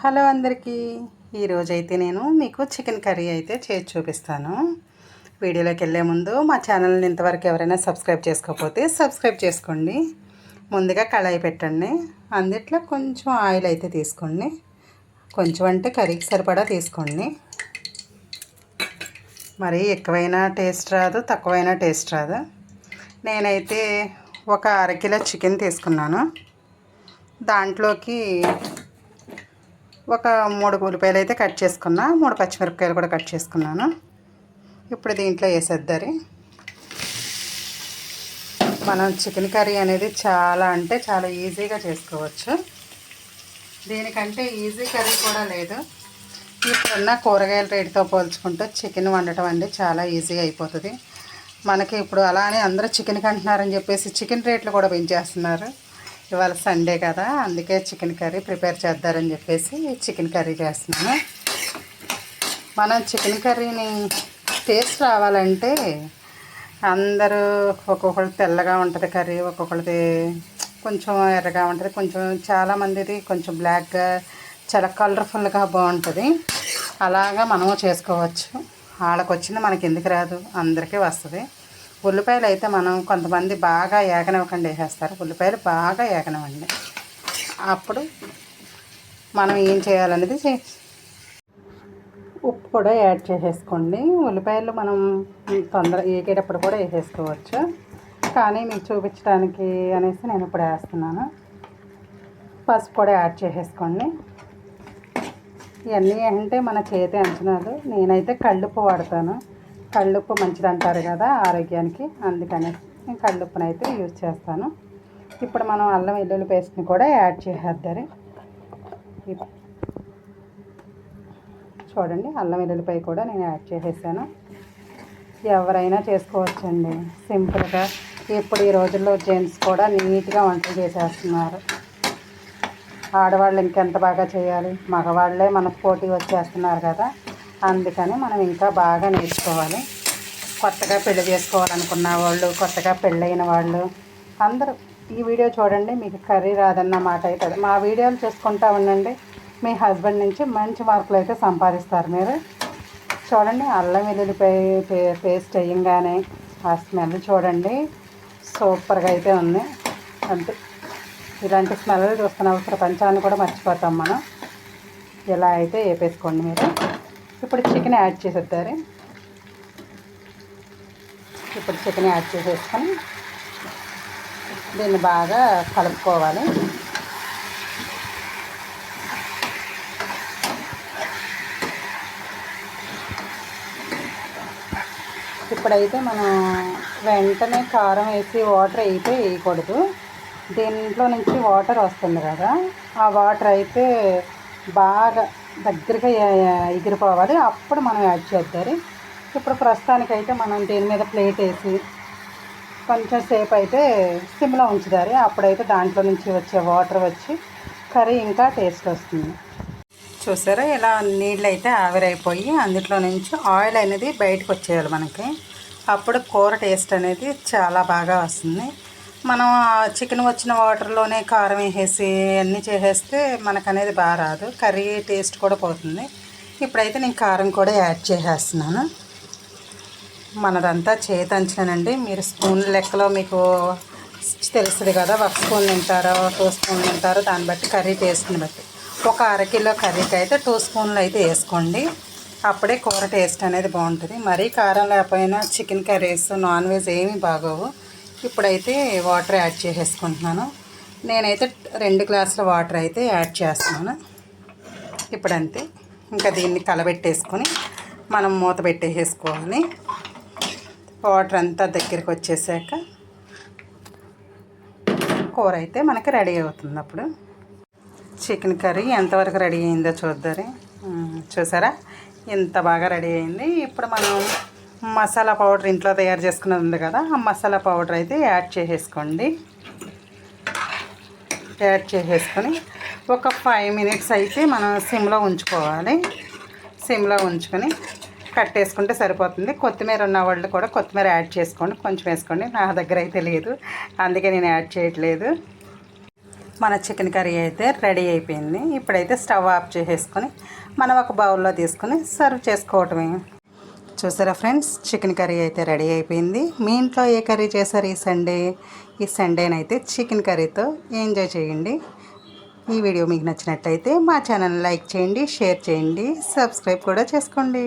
Hello అందరికీ. ఈరోజైతే నేను మీకు చికెన్ కర్రీ అయితే చేసి చూపిస్తాను. వీడియోలోకి వెళ్ళే ముందు మా ఛానల్ని ఇంతవరకు ఎవరైనా సబ్స్క్రైబ్ చేసుకోకపోతే సబ్స్క్రైబ్ చేసుకోండి. ముందుగా కళాయి పెట్టండి. అందుట్లో కొంచెం ఆయిల్ అయితే తీసుకోండి. కొంచెం అంటే కర్రీకి సరిపడా తీసుకోండి. మరి ఎక్కువైనా టేస్ట్ రాదు తక్కువైనా టేస్ట్ రాదు. నేనైతే ఒక అరకిలో చికెన్ తీసుకున్నాను. దాంట్లోకి ఒక మూడు ఉల్లిపాయలు అయితే కట్ చేసుకున్నా మూడు పచ్చిమిరపకాయలు కూడా కట్ చేసుకున్నాను. ఇప్పుడు దీంట్లో వేసేద్దరి. మనం చికెన్ కర్రీ అనేది చాలా అంటే చాలా ఈజీగా చేసుకోవచ్చు. దీనికంటే ఈజీ కర్రీ కూడా లేదు. ఇప్పుడున్న కూరగాయల రేటుతో పోల్చుకుంటే చికెన్ వండటం అండి చాలా ఈజీగా అయిపోతుంది. మనకి ఇప్పుడు అలానే అందరూ చికెన్ కంటున్నారని చెప్పేసి చికెన్ రేట్లు కూడా పెంచేస్తున్నారు. ఇవాళ సండే కదా అందుకే చికెన్ కర్రీ ప్రిపేర్ చేద్దారని చెప్పేసి చికెన్ కర్రీ చేస్తున్నాను. మనం చికెన్ కర్రీని టేస్ట్ రావాలంటే అందరూ ఒక్కొక్కరు తెల్లగా ఉంటుంది కర్రీ ఒక్కొక్కరిది కొంచెం ఎర్రగా ఉంటుంది కొంచెం చాలామందిది కొంచెం బ్లాక్గా చాలా కలర్ఫుల్గా బాగుంటుంది. అలాగా మనము చేసుకోవచ్చు. వాళ్ళకి వచ్చింది మనకి ఎందుకు రాదు అందరికీ వస్తుంది. ఉల్లిపాయలు అయితే మనం కొంతమంది బాగా ఏగనివ్వకుండా వేసేస్తారు. ఉల్లిపాయలు బాగా ఏగనివ్వండి అప్పుడు మనం ఏం చేయాలనేది ఉప్పు కూడా యాడ్ చేసేసుకోండి. ఉల్లిపాయలు మనం తొందర ఏకేటప్పుడు కూడా వేసేసుకోవచ్చు. కానీ మీకు చూపించడానికి అనేసి నేను ఇప్పుడు వేస్తున్నాను. పసుపు కూడా యాడ్ చేసేసుకోండి. ఇవన్నీ అంటే మన చేతి అంచనాలు. నేనైతే కళ్ళుప్పు వాడతాను. కళ్ళుప్పు మంచిది అంటారు కదా ఆరోగ్యానికి అందుకని నేను కళ్ళుప్పును అయితే యూజ్ చేస్తాను. ఇప్పుడు మనం అల్లం వెల్లుల్లి పేస్ట్ని కూడా యాడ్ చేసేద్దారు చూడండి అల్లం వెల్లుల్లిపై కూడా నేను యాడ్ చేసేసాను. ఎవరైనా చేసుకోవచ్చండి. సింపుల్గా ఇప్పుడు ఈ రోజుల్లో జెంట్స్ కూడా నీట్గా వంటలు చేసేస్తున్నారు. ఆడవాళ్ళు ఇంకెంత బాగా చేయాలి? మగవాళ్ళే మనకు పోటీ వచ్చేస్తున్నారు కదా. అందుకని మనం ఇంకా బాగా నేర్చుకోవాలి. కొత్తగా పెళ్ళి చేసుకోవాలనుకున్న వాళ్ళు కొత్తగా పెళ్ళైన వాళ్ళు అందరూ ఈ వీడియో చూడండి మీకు కర్రీ రాదన్న మాట అవుతుంది మా వీడియోలు చూసుకుంటా ఉండండి. మీ హస్బెండ్ నుంచి మంచి మార్కులు అయితే సంపాదిస్తారు మీరు. చూడండి అల్లం వెల్లుల్లిపాయ పేస్ట్ వేయంగానే ఆ స్మెల్ చూడండి. సూపర్గా అయితే ఉంది. అంతే. ఇలాంటి స్మెల్ చూస్తున్న ప్రపంచాన్ని కూడా మర్చిపోతాం మనం. ఇలా అయితే వేపేసుకోండి మీరు. ఇప్పుడు చికెన్ యాడ్ చేసేద్దారు ఇప్పుడు చికెన్ యాడ్ చేసేసుకొని దీన్ని బాగా కలుపుకోవాలి. ఇప్పుడైతే మనం వెంటనే కారం వేసి వాటర్ అయితే వేయకూడదు. దీంట్లో నుంచి వాటర్ వస్తుంది కదా. ఆ వాటర్ అయితే బాగా దగ్గరగా ఎగిరిపోవాలి. అప్పుడు మనం యాడ్ చేద్దారు ఇప్పుడు ప్రస్తుతానికైతే మనం దీని మీద ప్లేట్ వేసి కొంచెం సేపు అయితే సిమ్లో ఉంచుతారు అప్పుడైతే దాంట్లో నుంచి వచ్చే వాటర్ వచ్చి కర్రీ ఇంకా టేస్ట్ వస్తుంది. చూసారా? ఇలా నీళ్ళు అయితే ఆవిరైపోయి అందులో నుంచి ఆయిల్ అనేది బయటకు వచ్చేయాలి మనకి. అప్పుడు కూర టేస్ట్ అనేది చాలా బాగా వస్తుంది. మనం చికెన్ వచ్చిన వాటర్లోనే కారం వేసేసి అన్నీ చేసేస్తే మనకు అనేది బాగా రాదు. కర్రీ టేస్ట్ కూడా పోతుంది. ఇప్పుడైతే నేను కారం కూడా యాడ్ చేసేస్తున్నాను. మనదంతా చేతంచానండి మీరు స్పూన్ లెక్కలో మీకు తెలుస్తుంది కదా ఒక స్పూన్ తింటారో టూ స్పూన్ తింటారో దాన్ని బట్టి కర్రీ టేస్ట్ని బట్టి. ఒక అరకిలో కర్రీకి అయితే టూ స్పూన్లు అయితే వేసుకోండి. అప్పుడే కూర టేస్ట్ అనేది బాగుంటుంది. మరీ కారం లేకపోయినా చికెన్ కర్రీస్ నాన్ వెజ్ ఏమీ బాగోవు. ఇప్పుడైతే వాటర్ యాడ్ చేసేసుకుంటున్నాను. నేనైతే రెండు గ్లాసుల వాటర్ అయితే యాడ్ చేస్తున్నాను. ఇప్పుడంతే ఇంకా దీన్ని కలబెట్టేసుకొని మనం మూత పెట్టేసేసుకోవాలి. వాటర్ అంతా దగ్గరికి వచ్చేసాక కూర అయితే మనకి రెడీ అవుతుంది అప్పుడు. చికెన్ కర్రీ ఎంతవరకు రెడీ అయిందో చూద్దరి చూసారా? ఎంత బాగా రెడీ అయింది. ఇప్పుడు మనం మసాలా పౌడర్ ఇంట్లో తయారు చేసుకున్నది ఉంది కదా ఆ మసాలా పౌడర్ అయితే యాడ్ చేసేసుకోండి. యాడ్ చేసేసుకొని ఒక ఫైవ్ మినిట్స్ అయితే మనం సిమ్లో ఉంచుకోవాలి. సిమ్లో ఉంచుకొని కట్టేసుకుంటే సరిపోతుంది. కొత్తిమీర ఉన్న వాళ్ళు కూడా కొత్తిమీర యాడ్ చేసుకోండి. కొంచెం వేసుకోండి. నా దగ్గర అయితే లేదు. అందుకే నేను యాడ్ చేయట్లేదు. మన చికెన్ కర్రీ అయితే రెడీ అయిపోయింది. ఇప్పుడైతే స్టవ్ ఆఫ్ చేసేసుకొని మనం ఒక బౌల్లో తీసుకొని సర్వ్ చేసుకోవటమే. చూసారా ఫ్రెండ్స్? చికెన్ కర్రీ అయితే రెడీ అయిపోయింది. మీ ఇంట్లో ఏ కర్రీ చేశారు ఈ సండే? ఈ సండేనైతే చికెన్ కర్రీతో ఎంజాయ్ చేయండి. ఈ వీడియో మీకు నచ్చినట్టయితే మా ఛానల్ లైక్ చేయండి షేర్ చేయండి సబ్స్క్రైబ్ కూడా చేసుకోండి.